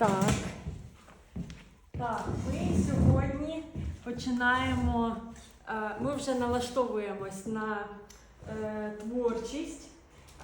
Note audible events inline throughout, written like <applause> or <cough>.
Так. Так, ми сьогодні починаємо. е, Ми вже налаштовуємось на е, творчість.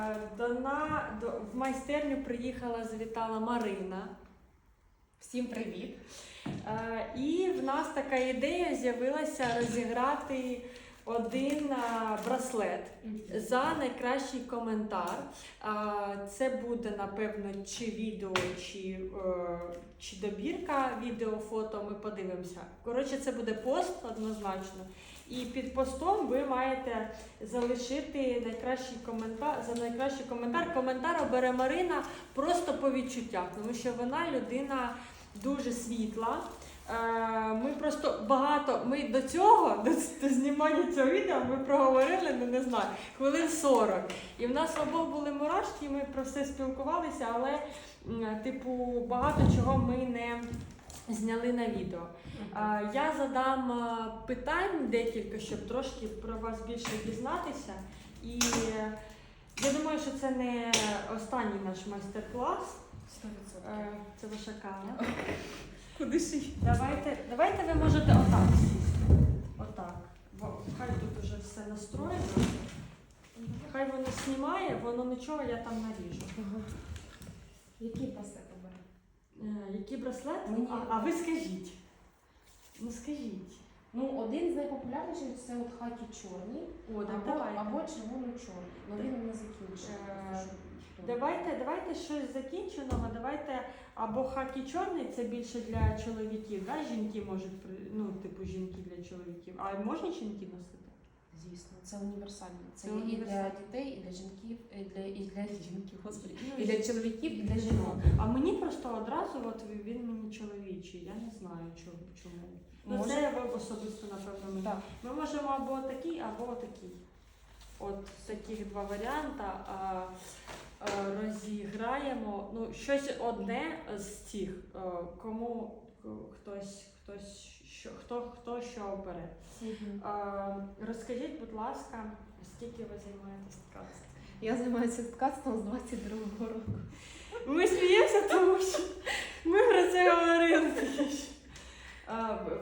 Е, До на, до, в майстерню приїхала, завітала Марина. Всім привіт! І в нас така ідея з'явилася розіграти один е, браслет за найкращий коментар. Це буде, напевно, чи відео, чи, е, чи добірка відео, фото. Ми подивимося. Коротше, це буде пост однозначно. І під постом ви маєте залишити найкращий коментар за найкращий коментар. Коментар обере Марина просто по відчуттях, тому що вона людина дуже світла. Е, Ми просто багато. Ми до цього, до, до знімання цього відео, ми проговорили, ну не знаю, хвилин 40. І в нас обох були мурашки, ми про все спілкувалися, але, типу, багато чого ми не зняли на відео. Я задам е, питань декілька, щоб трошки про вас більше дізнатися. І е, я думаю, що це не останній наш майстер-клас. 100%. Це ваша кава. <laughs> Куди ж? Давайте, давайте ви можете отак сісти. Отак. Бо хай тут уже все настроєно. Хай воно знімає, воно нічого, я там наріжу. Пасет обере? Е, який браслет? Мені- А, а ви скажіть. Ну скажіть. Ну, один з найпопулярніших це от хакі чорний, О, так або, давайте. або червоно-чорний. Ну він не закінчив. Е, Давайте, давайте щось закінченого. Давайте або хакі чорний, це більше для чоловіків. Да? Жінки можуть ну, типу жінки для чоловіків. А можна жінки носити? Звісно, це універсальний. Це Це і для дітей, і для жінків, і для, і для жінків, господи, Ну, і для чоловіків, і для жінок. А мені просто одразу, от він мені чоловічий, я не знаю чому. Ну, Може- це особисто, напевно, мені. Так. Ми можемо або такий, або такий. От таких два варіанти. А, розіграємо ну, щось одне з цих, е, кому е, хтось, хтось що, хто, хто що обере. Розкажіть, будь ласка, скільки ви займаєтесь ткацтвом? Я займаюся ткацтвом з 22-го року. Ми сміємося, тому що ми про це говорили.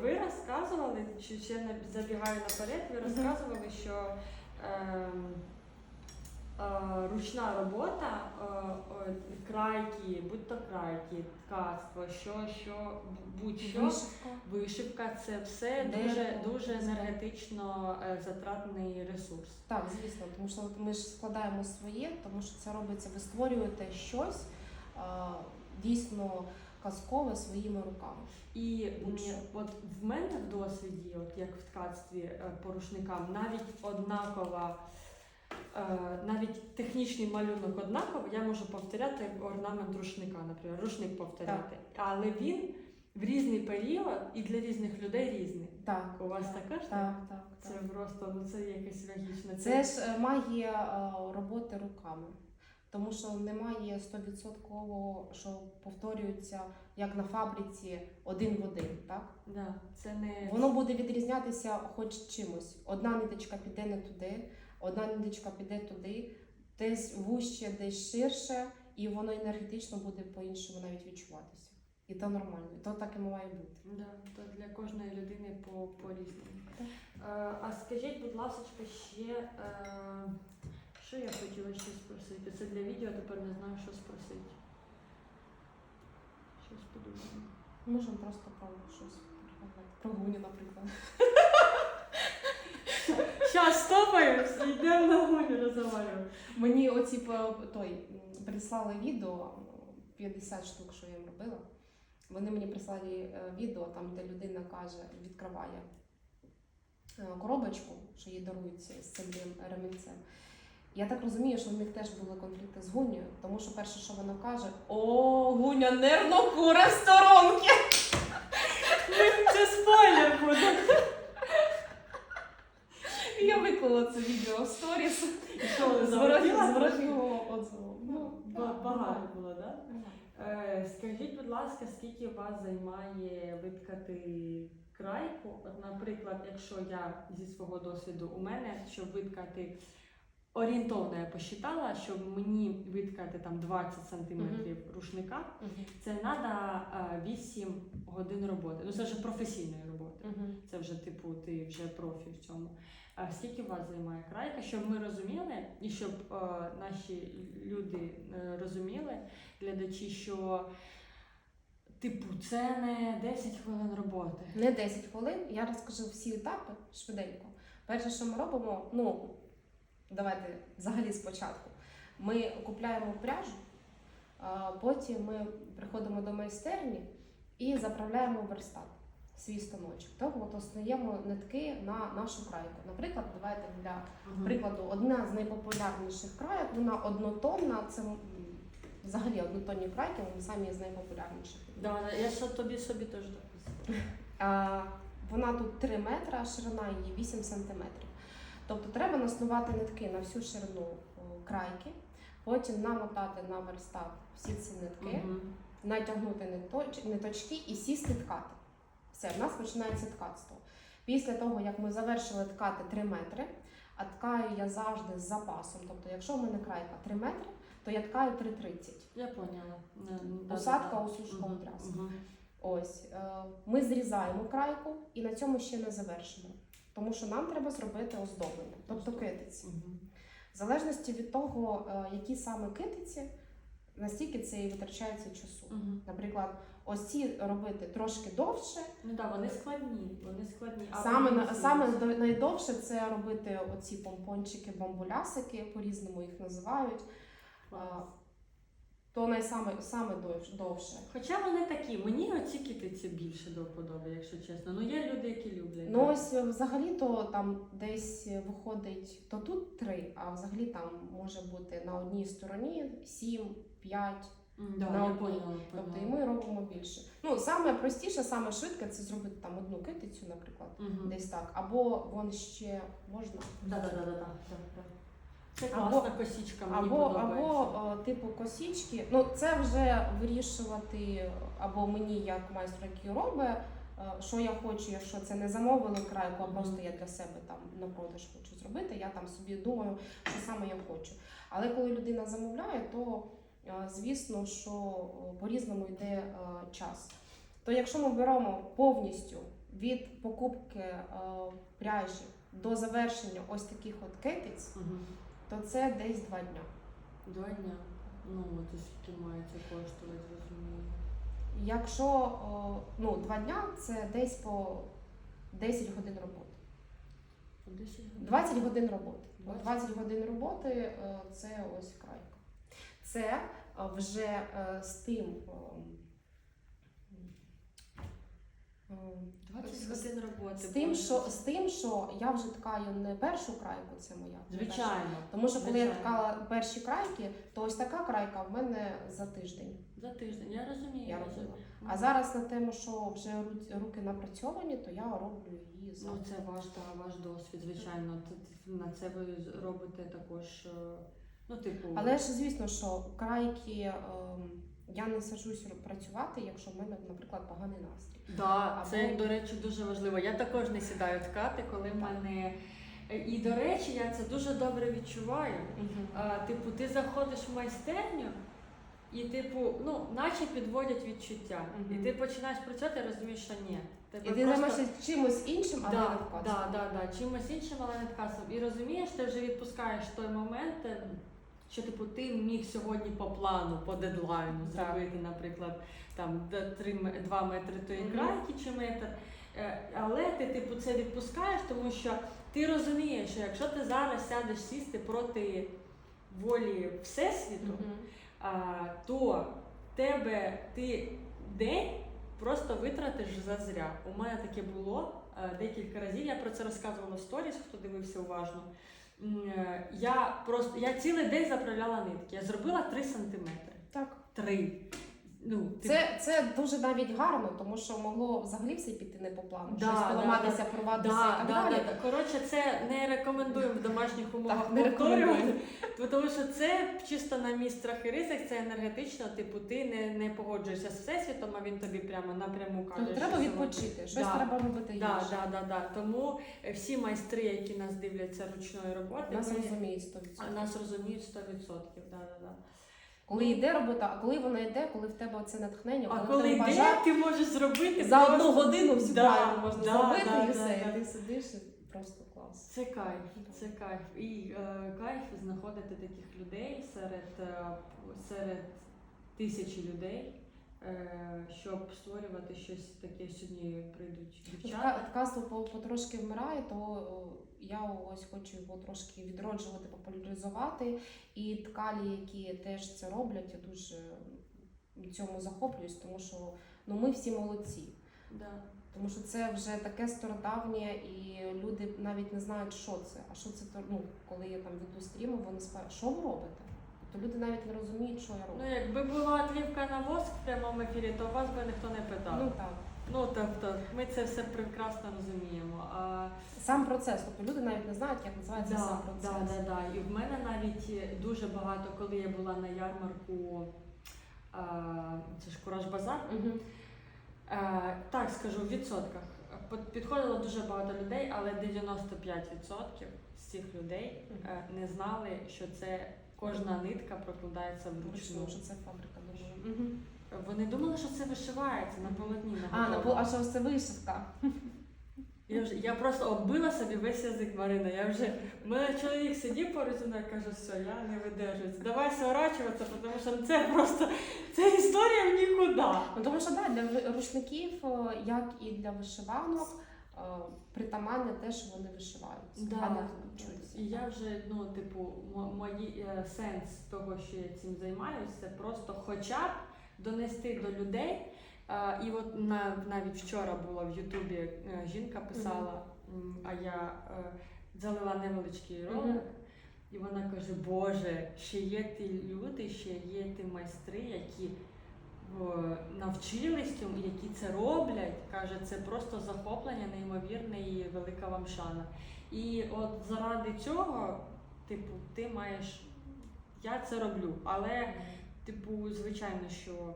ви- розказували, чи ще забігаю наперед, ви розказували, що ем, е, ручна робота, е, е, крайки, будь то крайки, ткацтво, що, що, будь-що, Вишивка. вишивка, це все дуже, дуже енергетично е, затратний ресурс. Так, звісно, тому що ми ж складаємо своє, тому що це робиться, ви створюєте щось дійсно казкове своїми руками. І Будь-що. от в мене в досвіді, от як в ткацтві е, по рушникам, навіть однакова, е, навіть технічний малюнок однаковий, я можу повторяти орнамент рушника, наприклад, рушник повторяти. Але він в різний період і для різних людей різний. Так, У вас так, також так? так, так, Це так. просто ну це якесь логічно. Це ж е, магія е, роботи руками. Тому що немає 100% що повторюється як на фабриці один в один. Так? да, це не Воно буде відрізнятися хоч чимось. Одна ниточка піде не туди, одна ниточка піде туди, десь вужче, десь ширше, і воно енергетично буде по-іншому навіть відчуватися. І то нормально, і то так і має бути. Да, то для кожної людини по, по різному. Е, а скажіть, будь ласка, ще, е, що я хотіла ще спросити? Це для відео, тепер не знаю, що спросити. Щось подумаю. Можемо просто про щось. Про гуні, наприклад. Йдемо на гоню. Мені оці той прислали відео 50 штук, що я їм робила. Вони мені прислали е, відео, там, де людина каже, відкриває е, коробочку, що їй дарують з цим ремінцем. Я так розумію, що в них теж були конфлікти з Гунею, тому що перше, що вона каже: О, Гуня нервно куре в сторонки. Це спойлер буде. Виклала це відео в сторіс І що вони з залетіли? ворожнього отзиву. Ну, ба- багато було, так? Е, Скажіть, будь ласка, скільки вас займає виткати крайку? От, наприклад, якщо я зі свого досвіду у мене, щоб виткати орієнтовно я посчитала, щоб мені виткати там 20 сантиметрів рушника, це треба 8 годин роботи. Ну це вже професійної роботи. Це вже типу ти вже профі в цьому. А скільки у вас займає крайка, щоб ми розуміли, і щоб е, наші люди е, розуміли, глядачі, що типу це не 10 хвилин роботи. Не 10 хвилин, я розкажу всі етапи швиденько. Перше, що ми робимо, ну давайте взагалі спочатку. Ми купляємо пряжу, а потім ми приходимо до майстерні і заправляємо верстат свій станочок. Тобто остаємо нитки на нашу крайку. Наприклад, давайте для прикладу, одна з найпопулярніших крайок, вона однотонна, це взагалі однотонні крайки, вони самі з найпопулярніших. Да, я ще тобі собі теж дописала. <laughs> А, Вона тут 3 метри, а ширина її 8 сантиметрів. Тобто треба наснувати нитки на всю ширину крайки, потім намотати на верстат всі ці нитки, Мгм. натягнути ниточки і сісти ткати. Все, в нас починається ткацтво. Після того, як ми завершили ткати 3 метри, а ткаю я завжди з запасом. Тобто, якщо в мене крайка 3 метри, то я ткаю 3,30. Я поняла. Посадка сушку одразу. мгм. Ось е, ми зрізаємо крайку і на цьому ще не завершимо. Тому що нам треба зробити оздоблення, тобто китиці. Мгм. В залежності від того, е, які саме китиці, настільки це і витрачається часу. Угу. Наприклад, ось ці робити трошки довше. Ну так, вони складні, вони складні. А Саме, на- саме до- найдовше це робити оці помпончики, бомбулясики, по-різному їх називають. Е, То найсаме саме довш- довше. Хоча вони такі, мені оці китиці більше до вподоби, якщо чесно. Ну є люди, які люблять. Ну ось е, взагалі то там десь виходить, то тут три, а взагалі там може бути на одній стороні сім, п'ять. Да, на я поняла, Тобто і ми робимо більше. Ну саме простіше, саме швидке це зробити там одну китицю, наприклад, Мгм. десь так. Або вон ще можна. Да, да, да, да, да, да, Це Або- косічка, мені Або, подобається. або о, типу косічки. Ну це вже вирішувати або мені як майстру, який робить, е, що я хочу, якщо це не замовили крайку, а просто я для себе там на продаж хочу зробити. Я там собі думаю, що саме я хочу. Але коли людина замовляє, то е, звісно, що по-різному йде е, час. То якщо ми беремо повністю від покупки е, пряжі до завершення ось таких от кетиць. То це десь два дня. Два дня. Ну, і скільки має коштувати, розумію. Якщо о, ну, два дня це десь по 10 годин роботи. По 10 годин. 20 годин роботи. От 20. 20 годин роботи е, це ось крайка. Це е, вже е, з тим. Е, м, 20 годин роботи. З тим, що, з тим, що я вже ткаю не першу крайку, це моя. не перша. Звичайно. Тому що коли я ткала перші крайки, то ось така крайка в мене за тиждень. За тиждень, я розумію. Я розумію. А зараз на тему, що вже руки напрацьовані, то я роблю її за Ну, це ваш, та, ваш досвід, звичайно. На це ви робите також, е, ну, типу. Але ж звісно, що крайки ем, я не саджусь р- працювати, якщо в мене, наприклад, поганий настрій. Да, це, до речі, дуже важливо. Я також не сідаю ткати, коли в мене. І, до речі, я це дуже добре відчуваю. А, типу, ти заходиш в майстерню, і, типу, ну, наче підводять відчуття. Мгм. І ти починаєш працювати, розумієш, що ні. І Тебе ти просто- займаєшся чимось іншим, але не Да, ткацтвом. да, да, да, чимось іншим, але не ткацтвом. І розумієш, ти вже відпускаєш той момент, е, що типу ти міг сьогодні по плану, по дедлайну Так. зробити, наприклад, там 2 метри тої Мгм. крайки чи метр. Е, Але ти типу це відпускаєш, тому що ти розумієш, що якщо ти зараз сядеш сісти проти волі Всесвіту, Мгм. а, то тебе ти день просто витратиш зазря. У мене таке було е, декілька разів. Я про це розказувала в сторіс, хто дивився уважно. Е, Я просто я цілий день заправляла нитки. Я зробила 3 сантиметри. Так. Три. Ну, ти- Це, це дуже навіть гарно, тому що могло взагалі все піти не по плану. Да, щось да, поламатися, порватися Да, і так да, далі. да, да. Коротше, це не рекомендуємо в домашніх умовах Так, повторювати, тому що це чисто на мій страх і ризик, це енергетично, типу, ти не, не погоджуєшся з всесвітом, а він тобі прямо напряму каже. Ну, треба що відпочити, щось Да. треба робити Да, інше. да, да, да. Тому е, всі майстри, які нас дивляться ручної роботи, Нас вони- розуміють 100%. нас розуміють 100%. Да, да, да. Коли йде робота, а коли вона йде, коли в тебе це натхнення, А коли, коли в тебе йде, бажання, ти можеш зробити за одну годину всю Да, правильно можна да, зробити да, і все. да. І ти сидиш і просто клас. Це кайф, це кайф. І е, кайф знаходити таких людей серед, е, серед тисячі людей, е, щоб створювати щось таке сьогодні прийдуть дівчата. По- потрошки вмирає, то я ось хочу його трошки відроджувати, популяризувати. І ткалі, які теж це роблять, я дуже цьому захоплююсь, тому що ну, ми всі молодці. Да. Тому що це вже таке стародавнє, і люди навіть не знають, що це. А що це то, ну, коли я там веду стріми, вони спають, що ви робите? Тобто люди навіть не розуміють, що я роблю. Ну, якби була отлівка на воск в прямому ефірі, то вас би ніхто не питав. Ну так. Ну тобто, ми це все прекрасно розуміємо. А Сам процес, тобто люди навіть не знають, як називається Да, сам да, процес. да, да. І в мене навіть дуже багато, коли я була на ярмарку, а, це ж Кураж Базар. Мгм. Е, так скажу, в відсотках. Під- Підходило дуже багато людей, але 95% з цих людей е, не знали, що це кожна нитка прокладається вручну. Що це фабрика думаю. Мгм. Вони думали, що це вишивається на полотні. На А, на готовому. пол- а що це вишивка? Я вже я просто оббила собі весь язик Марина. Я вже у мене чоловік сидів поруч і каже, все, я не видержую. Давай сворачуватися, тому що це просто це історія в нікуди. Ну тому що да, для рушників, як і для вишиванок, притаманне те, що вони вишиваються. Да. І я вже, ну, типу, мої е, сенс того, що я цим займаюся, це просто хоча б донести до людей. І от навіть вчора була в Ютубі е, жінка писала, а я е, залила невеличкий ролик. І вона каже: Боже, ще є ті люди, ще є ті майстри, які навчились цьому, які це роблять. Каже, це просто захоплення, неймовірне і велика вам шана. І от заради цього, типу, ти маєш. Я це роблю, але, типу, звичайно, що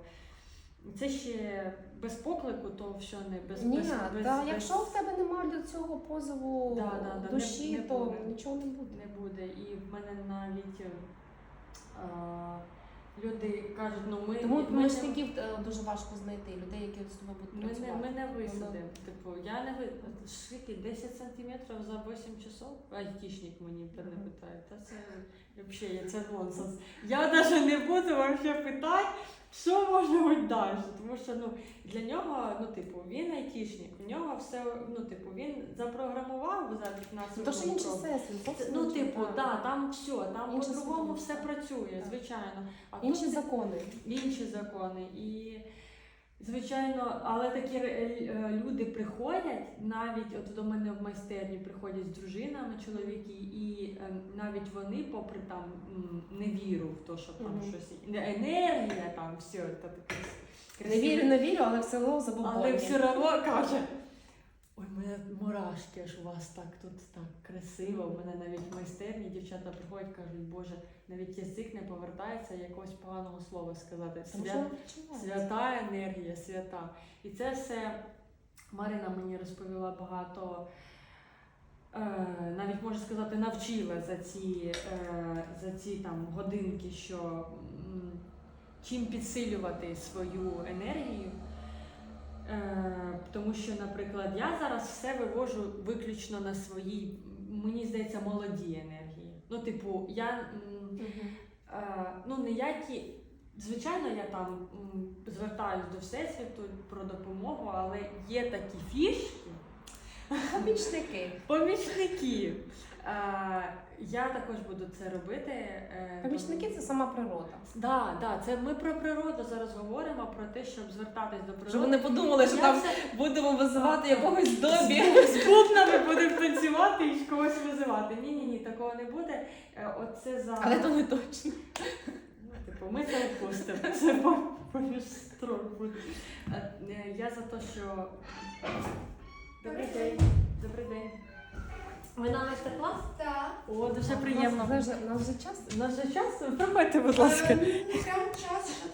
це ще без поклику, то все не без Ні, без, без, та, без- якщо в тебе немає до цього позову Да, да, да, душі, не- не то буде. нічого не буде. не буде. І в мене навіть е, а, люди кажуть, ну ми, Тому ми, не, помічників е, дуже важко знайти, людей, які з тобою будуть ми, не, працювати. ми не висадимо. Типу, я не ви скільки 10 сантиметрів за 8 часов. Айтішник мені не питає. Та це взагалі це нонсенс. Я навіть не буду вообще питати. Що може бути далі? Тому що ну для нього, ну типу, він айтішник, у нього все, ну типу, він запрограмував за 15 Ну, то що інший всесвіт, Ну, типу, так. да, там все, там по-другому все працює, звичайно. А Інші тут закони. інші закони. І, звичайно, але такі е, е, люди приходять, навіть от до мене в майстерні приходять з дружинами чоловіки, і е, навіть вони, попри там невіру в те, що там Мгм. щось є, енергія, там все та таке. Не вірю, не вірю, але все одно Але все одно каже. Ой, у мене мурашки, аж у вас так тут так красиво. У мене навіть в майстерні дівчата приходять, кажуть, Боже, навіть язик не повертається якогось поганого слова сказати. Свя... Свята енергія, свята. І це все Марина мені розповіла багато. Е, навіть можу сказати, навчила за ці, е, за ці там годинки, що чим підсилювати свою енергію. Е, тому що, наприклад, я зараз все вивожу виключно на своїй, мені здається, молодій енергії. Ну, типу, я. Е, ну, ніякі. Звичайно, я там звертаюсь до Всесвіту про допомогу, але є такі фішки, Помічники. помічники. Я також буду це робити. е, Помічники це сама природа. Да, да, це ми про природу зараз говоримо, про те, щоб звертатись до природи. Щоб вони подумали, що Я там все- будемо визивати якогось <laughs> добі. з бубнами <laughs> будемо танцювати і когось визивати. Ні, ні, ні, такого не буде. Е, Оце за Але то не точно. Ну, типу, Типу, ми це відпустимо. Це по- поміж строк буде. Е, е, Я за те, що. Добрий день. Добрий день. Ви на майстер-клас? Так. О, дуже приємно. У нас вже час. У нас вже час. Проходьте, будь ласка. Е, час, що